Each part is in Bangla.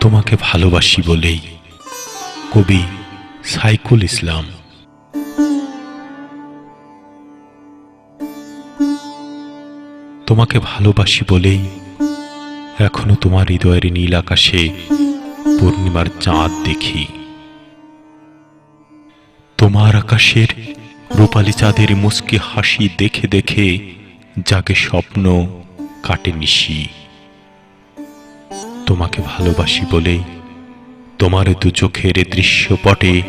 তোমাকে ভালোবাসি বলেই। কবি সাইকুল ইসলাম। তোমাকে ভালোবাসি বলেই এখনও তোমার হৃদয়ের নীল আকাশে পূর্ণিমার চাঁদ দেখি। তোমার আকাশের রূপালী চাঁদের মুস্কি হাসি দেখে দেখে যাকে স্বপ্ন কাটে নিশি। তোমাকে ভালোবাসি বলেই তোমার দু চোখের দৃশ্যপটে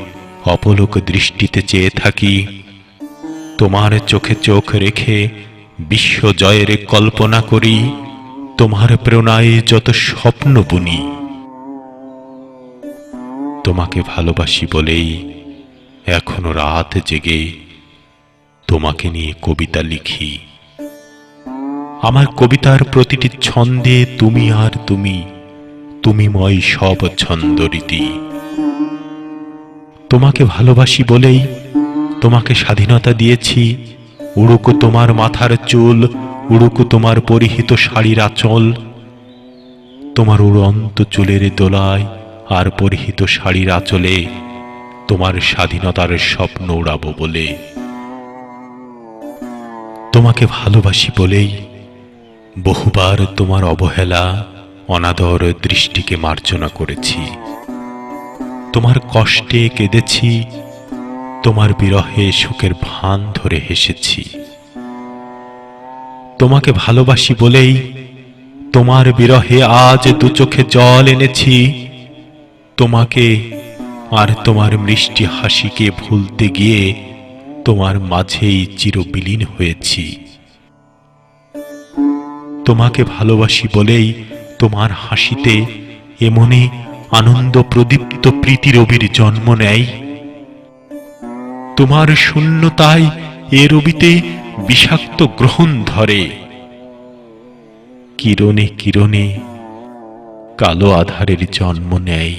অপলোক দৃষ্টিতে চেয়ে থাকি। তোমার চোখে চোখ রেখে বিশ্ব জয়ের কল্পনা করি। তোমার প্রেরণায় যত স্বপ্ন বুনি। তোমাকে ভালোবাসি বলেই এখনও রাত জেগে তোমাকে নিয়ে কবিতা লিখি। আমার কবিতার প্রতিটি ছন্দে তুমি আর তুমি তুমিময় সব ছন্দরীতি। তোমাকে ভালোবাসি বলেই তোমাকে স্বাধীনতা দিয়েছি। উড়ুকু তোমার মাথার চুল, উড়ুকু তোমার পরিহিত শাড়ির আঁচল। তোমার উড়ন্ত চুলের দোলায় আর পরিহিত শাড়ির আঁচলে তোমার স্বাধীনতার স্বপ্ন উড়াবো বলে। তোমাকে ভালোবাসি বলেই বহুবার তোমার অবহেলা অনাদর দৃষ্টিকে মার্জনা করেছি। তোমার কষ্টে কেঁদেছি, তোমার বিরহে সুখের ভান ধরে হেসেছি। তোমাকে ভালোবাসি বলেই তোমার বিরহে আজ দু চোখে জল এনেছি। তোমাকে আর তোমার মিষ্টি হাসিকে ভুলতে গিয়ে তোমার মাঝেই চিরবিলীন হয়েছি। তোমাকে ভালোবাসি বলেই তোমার হাসিতে এমনি আনন্দ প্রদীপ্ত প্রীতি রবির জন্ম নেয়। তোমার শূন্যতায় এ রবিতে বিষাক্ত গ্রহণ ধরে। কিরণে কিরণে কালো আধারের জন্ম নেয়।